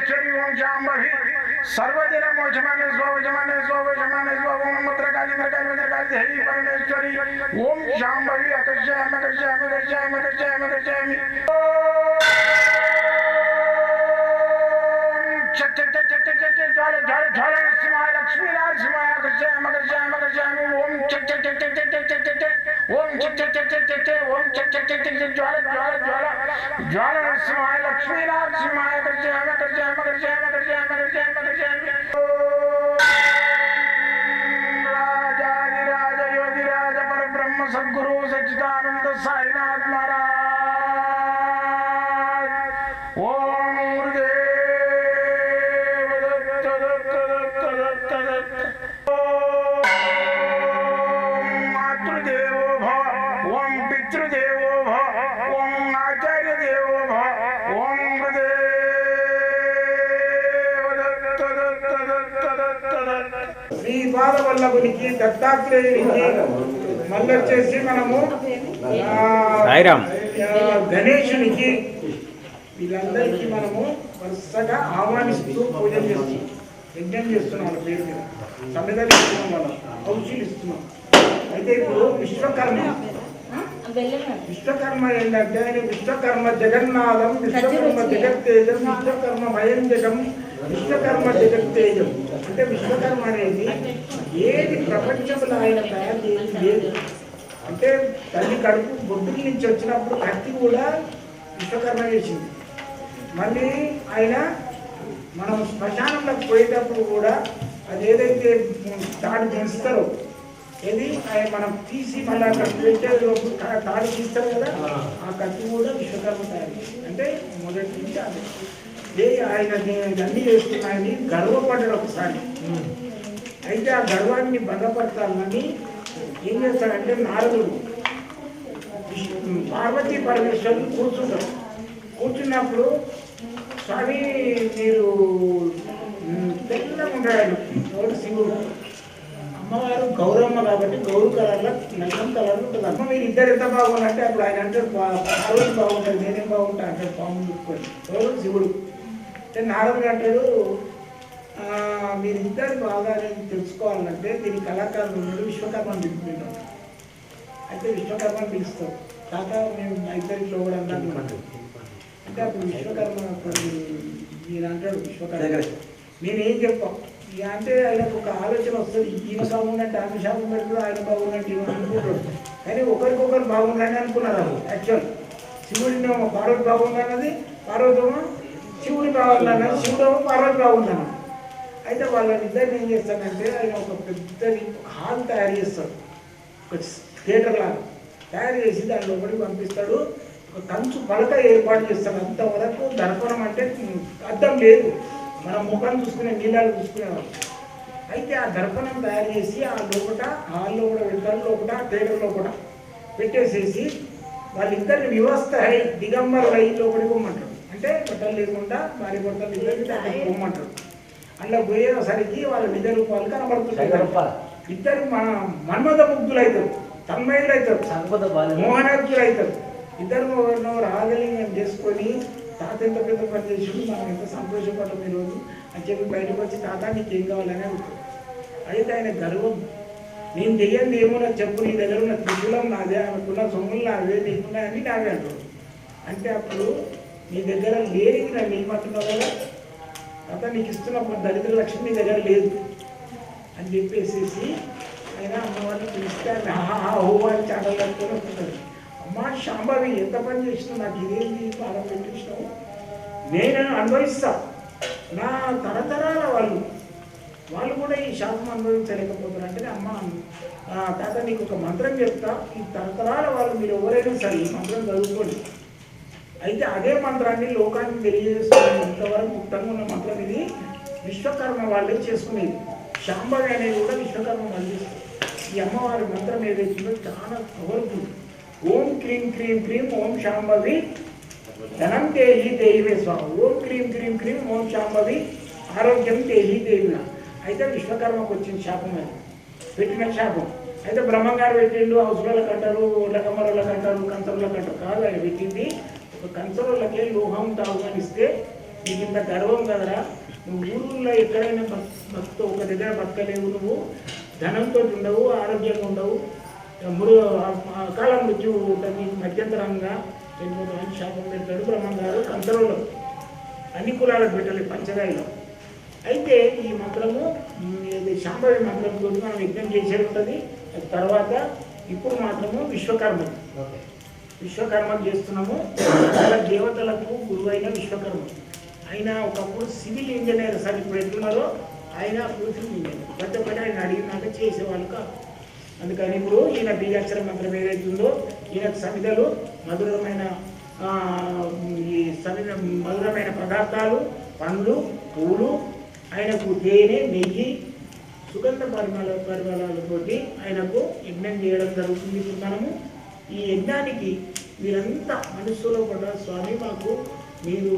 गिरिचरिजांबि सर्वदिन मोचमाने स्वजमाने स्वजमाने स्वमुद्रकाली मृकाली मृकाली हरि परमेश्वरी ओम जांबि अकर्षयामि अकर्षयामि अकर्षयामि अकर्षयामि अकर्षयामि ज्वाल ज्वाल ज्वाल नरसिंहाय लक्ष्मीनारसिंहाय अकर्षयामि अकर्षयामि अकर्षयामि ओम चक चक चक चक ఓం చచ్చచ్చచ్చచ్చే ఓం చచ్చచ్చచ్చచ్చే జ్వాల జ్వాల జ్వాల జ్వాల నరసింహాయ లక్ష్మీ నరసింహాయ గర్జయ గర్జయ గర్జయ గర్జయ గర్జయ గర్జయ గర్జయ పాదవల్లభునికి దత్తాత్రేయునికి మళ్ళీ వచ్చేసి మనము సాయిరామ్. గణేశునికి వీళ్ళందరికీ మనము వరుసగా ఆహ్వానిస్తూ పూజలు చేస్తున్నాం యజ్ఞం చేస్తున్నాం వాళ్ళ పేరు మీద. సమిధలు ఇస్తున్నాం వాళ్ళ ఇస్తున్నాం. అయితే ఇప్పుడు విశ్వకర్మ. విశ్వకర్మ ఏంటంటే ఆయన విశ్వకర్మ జగన్నాథం విశ్వకర్మ జగత్తేజం విశ్వకర్మ భయం జగం విశ్వకర్మ జగత్తేజం. అంటే విశ్వకర్మ అనేది ఏది ప్రపంచంలో ఆయన తయారు చేయడం లేదు అంటే తల్లి కడుపు బొడ్డుకి నుంచి వచ్చినప్పుడు కత్తి కూడా విశ్వకర్మ చేసింది. మళ్ళీ ఆయన మనం శ్మశానంలోకి పోయేటప్పుడు కూడా అది ఏదైతే తాడు పెంచుతారో ఏది? ఆయన మనం తీసి మళ్ళీ అక్కడ పెట్టే లోపు తాడు తీస్తారు కదా ఆ కత్తి కూడా విశ్వకర్మ తయారు అంటే మొదటి నుంచి అది. ఏ ఆయన నేను అన్ని చేస్తున్నాయని గర్వపడ్డాడు ఒకసారి. అయితే ఆ గర్వాన్ని భంగపడతానని ఏం చేస్తాడంటే నారదుడు పార్వతీ పరమేశ్వరుడు కూర్చుంటారు కూర్చున్నప్పుడు స్వామి మీరు తెల్లగా ఉంటాడు ఎవరు శివుడు అమ్మవారు గౌరమ్మ కాబట్టి గౌరు కలర్లో నల్లం కలర్లో ఉంటుంది. అమ్మ మీరు ఇద్దరు ఎంత బాగున్నారంటే అప్పుడు ఆయన అంటే పార్వతి బాగుంటుంది నేనేం బాగుంటా? అంటాడు. పాము చూసుకొని ఎవరు? శివుడు నారదుడు అంటాడు "ఆ, మీరు ఇద్దరు బాగా నేను తెలుసుకోవాలంటే దీని కళాకారులు ఉన్నాడు విశ్వకర్మని పిలుపుకుంటాం అయితే విశ్వకర్మని పిలుస్తాం. కాక మేము మా ఇద్దరిలో కూడా అంటే అప్పుడు విశ్వకర్మ మీరు అంటాడు విశ్వకర్మ. నేనేం చెప్పాం. అంటే ఆయనకు ఒక ఆలోచన వస్తుంది. ఈయన బాగున్నట్టు ఆమె శాపం పెడుతుంది ఆయన బాగున్నట్టు ఈయన అనుకుంటాడు. కానీ ఒకరికొకరు బాగుందని అనుకున్నారు యాక్చువల్. శివుడిని పార్వతి బాగుందన్నది పార్వతేమో శివుడు బాగుందన్నది శివుడేమో పార్వతి కావాలన్నాను అయితే వాళ్ళనిద్దరిని ఏం చేస్తానంటే ఆయన ఒక పెద్దని హాల్ తయారు చేస్తాడు. ఒక థియేటర్ లాగా. తయారు చేసి దాని లోపలికి పంపిస్తాడు. ఒక కంచు పలక ఏర్పాటు చేస్తాడు. అంతవరకు దర్పణం అంటే అర్థం లేదు. మనం ముఖం చూసుకునే నీళ్ళని చూసుకునేవాళ్ళు అయితే ఆ దర్పణం తయారు చేసి ఆ లోపల హాల్లో కూడా పెడతారు లోపల థియేటర్ కూడా పెట్టేసేసి వాళ్ళిద్దరిని వ్యవస్థ దిగంబర్ దిగంబరులు అయి లోపలికి అంటే బట్టలు లేకుండా భార్య భర్తలు ఇద్దరికి అక్కడికి అందులో పోయేసరికి వాళ్ళ నిజ రూపాలు కనబడుతుంటాయి. ఇద్దరు మన మన్మథ ముగ్ధులు అవుతారు తన్మయులు అవుతారు మోహనార్థులు అవుతారు. ఇద్దరు రాగలింగం చేసుకొని తాత ఎంత పెద్ద పని చేసి మనం ఎంత సంతోషపడ్డాం ఈరోజు అని చెప్పి బయటకు వచ్చి తాత నీకేం కావాలని అడుగుతాడు. అయితే ఆయన గర్వం నేను చెయ్యండి ఏమో నాకు చెప్పు నీ దగ్గర ఉన్న త్రిశూలం నాదే అనుకున్న సొమ్ములు నావే నీకున్నా అని నావే అంటాడు. అంటే అప్పుడు నీ దగ్గర లేని నన్ను ఏమంటున్నావు కదా తాత నీకు ఇస్తున్నప్పుడు దరిద్ర లక్ష్మి నీ దగ్గర లేదు అని చెప్పేసేసి ఆయన అమ్మవారిని పిలిస్తే ఆమె ఆహా హో అని చాటలు కట్టుకొని వస్తున్నాడు అమ్మ శాంభవి ఎంత పని చేసినావు? నాకు ఇదేంటి బాగా పెట్టించినావు? నేను అనుభవిస్తా నా తరతరాల వాళ్ళు వాళ్ళు కూడా ఈ శాపం అనుభవించలేకపోతున్నారు. అంటే అమ్మ ఆ, తాత నీకు ఒక మంత్రం చెప్తా. ఈ తరతరాల వాళ్ళు మీరు ఎవరైనా సరే ఈ మంత్రం చదువుకోండి. అయితే అదే మంత్రాన్ని లోకానికి తెలియజేస్తున్న ఇంతవరకు ముక్తంగా ఉన్న మంత్రం ఇది. విశ్వకర్మ వాళ్ళే చేసుకునేది. శాంబవి అనేది కూడా విశ్వకర్మ వాళ్ళు ఈ అమ్మవారి మంత్రం ఏదైతుందో చాలా పవర్ఫుల్ ఓం క్రీం క్రీం క్రీం ఓం శాంభవి ధనం తేహి దేహివే స్వామి. ఓం క్రీం క్రీం క్రీం ఓం శాంబవి. ఆరోగ్యం తేహి దేవిన అయితే విశ్వకర్మకు వచ్చిన శాపం అది. పెట్టిన శాపం. అయితే బ్రహ్మంగారు పెట్టిండు అవసరాలకు అంటారు లకమరులకు అంటారు కంచరులకు అంటారు కాదు ఆయన పెట్టింది ఒక కంచరులకే లోహం తాగుగానిస్తే నీకు ఇంత గర్వం కదరా? నువ్వు ఊరుల్లో ఎక్కడైనా బత్- ఒక దగ్గర బతకలేవు నువ్వు. ధనంతో ఉండవు ఆరోగ్యంగా ఉండవు. మృ అకాల మృత్యువు ఉంటుంది మధ్యంతరంగా. చనిపోతామని శాపం పెడతాడు బ్రహ్మంగారు కంచరులో అన్ని కులాలకు పెట్టాలి పంచదాయిలో అయితే ఈ మంత్రము ఉమ్, శాంభవి మంత్రం గురించి మనం యజ్ఞం చేసేది ఉంటుంది. తర్వాత ఇప్పుడు మాత్రము విశ్వకర్మ. విశ్వకర్మ చేస్తున్నాము. దేవతలకు గురువైన విశ్వకర్మ. ఆయన ఒకప్పుడు సివిల్ ఇంజనీర్ సార్ ఇప్పుడు ఎట్లున్నారో ఆయన అప్పుడు సివిల్ ఇంజనీర్ పెద్ద ఆయన అడిగినాక చేసేవాళ్ళు కాదు. అందుకని ఇప్పుడు ఈయన బీజాక్షర మంత్రం ఏదైతే ఉందో ఈయన సమిధలు మధురమైన ఈ సమిధ మధురమైన పదార్థాలు పండ్లు పూలు ఆయనకు తేనె నెయ్యి సుగంధ పరిమళ పరిమళాలతోటి ఆయనకు యజ్ఞం చేయడం జరుగుతుంది. మనము ఈ యజ్ఞానికి మీరంతా మనస్సులో కూడా స్వామి మాకు మీరు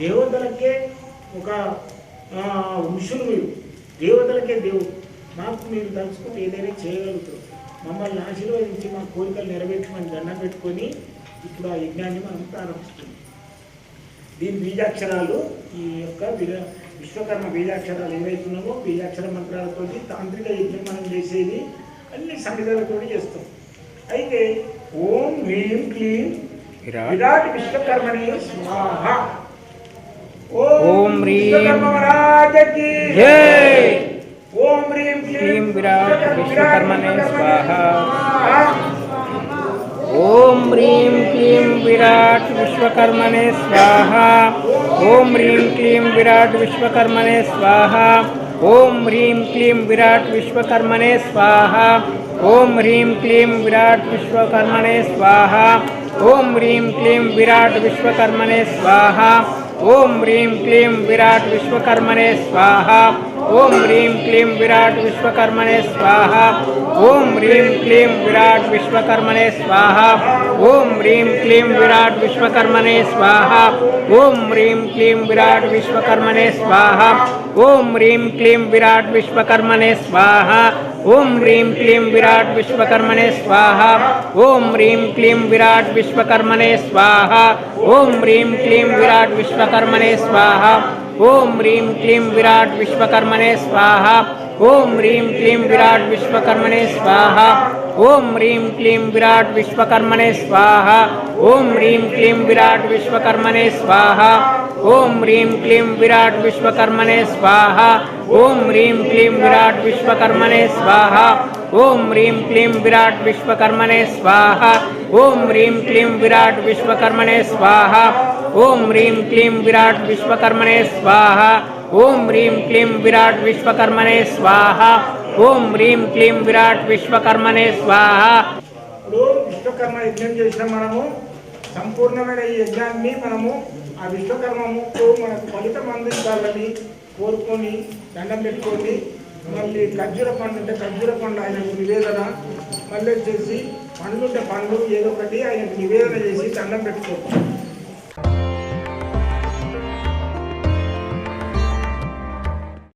దేవతలకే ఒక వంశులు మీరు. దేవతలకే దేవుడు మాకు మీరు తలుచుకుంటే ఏదైనా చేయగలుగుతారు. మమ్మల్ని ఆశీర్వదించి మా కోరికలు నెరవేర్చమని దండం పెట్టుకొని ఇప్పుడు ఆ యజ్ఞాన్ని మనం ప్రారంభిస్తున్నాం. దీని బీజాక్షరాలు ఈ యొక్క విశ్వకర్మ బీజాక్షరాలు ఏవైతున్నామో బీజాక్షర మంత్రాలతోటి తాంత్రిక యజ్ఞం మనం చేసేది అన్ని సమిధలతో చేస్తాం. అయితే ఓం హ్రీం క్లీం విరాట్. విరాట్ విశ్వకర్మణి స్వాహ ఓం హ్రీం విశ్వకర్మ మహారాజకి జై. ఓం హ్రీం హ్రీం విరాట్ విశ్వకర్మణే స్వాహ. స్వాహ ఓం హ్రీం క్లీం విరాట్ విశ్వకర్మణే స్వాహ ఓం హ్రీం క్లీం విరాట్ విశ్వకర్మణే స్వాహ ఓం హ్రీం క్లీం విరాట్ విశ్వకర్మణే స్వాహ. ఓం హ్రీం క్లీం విరాట్ విశ్వకర్మణే స్వాహ. ఓం హ్రీం క్లీం విరాట్ విశ్వకర్మణే స్వాహ. ఓం హ్రీం క్లీం విరాట్ విశ్వకర్మణే స్వాహ. ఓం హ్రీం క్లీం విరాట్ విశ్వకర్మణే స్వాహ ఓం హ్రీం క్లీం విరాట్ విశ్వకర్మణే స్వాహ ఓం హ్రీం క్లీం విరాట్ విశ్వకర్మణే స్వాహ ఓం హ్రీం క్లీం విరాట్ విశ్వకర్మణే స్వాహ ఓం హ్రీం క్లీం విరాట్ విశ్వకర్మణే స్వాహ ఓం హ్రీం క్లీం విరాట్ విశ్వకర్మణే స్వాహ ఓం హ్రీం క్లీం విరాట్ విశ్వకర్మణే స్వాహ ఓం హ్రీం క్లీం విరాట్ విశ్వకర్మణే స్వాహ ఓం హ్రీం క్లీం విరాట్ విశ్వకర్మణే స్వాహ ఓం హ్రీం క్లీం విరాట్ విశ్వకర్మణే స్వాహ ఓం హ్రీం క్లీం విరాట్ విశ్వకర్మణే స్వాహ ఓం హ్రీం క్లీం విరాట్ విశ్వకర్మణే స్వాహ ఓం హ్రీం క్లీం విరాట్ విశ్వకర్మణే స్వాహ ఓం హ్రీం క్లీం విరాట్ విశ్వకర్మణే స్వాహ ఓం హ్రీం క్లీం విరాట్ విశ్వకర్మణే స్వాహ ఓం హ్రీం క్లీం విరాట్ విశ్వకర్మణే స్వాహ ఓం హ్రీం క్లీం విరాట్ విశ్వకర్మణే స్వాహ. ఓం హ్రీం క్లీం విరాట్ విశ్వకర్మణే స్వాహ. ఓం హ్రీం క్లీం విరాట్ విశ్వకర్మణే స్వాహ. ఇప్పుడు విశ్వకర్మ యజ్ఞం చేసిన మనము. సంపూర్ణమైన ఈ యజ్ఞాన్ని మనము ఆ విశ్వకర్మకు మనకు ఫలితం అందించాలని కోరుకొని దండం పెట్టుకొని మళ్ళీ ఖర్జూర పండు ఉంటే ఖర్జూర పండు ఆయనకు నివేదన. మళ్ళీ వచ్చేసి పండ్లు ఉంటే పండ్లు ఏదో ఒకటి ఆయనకు నివేదన చేసి దండం పెట్టుకోవచ్చు.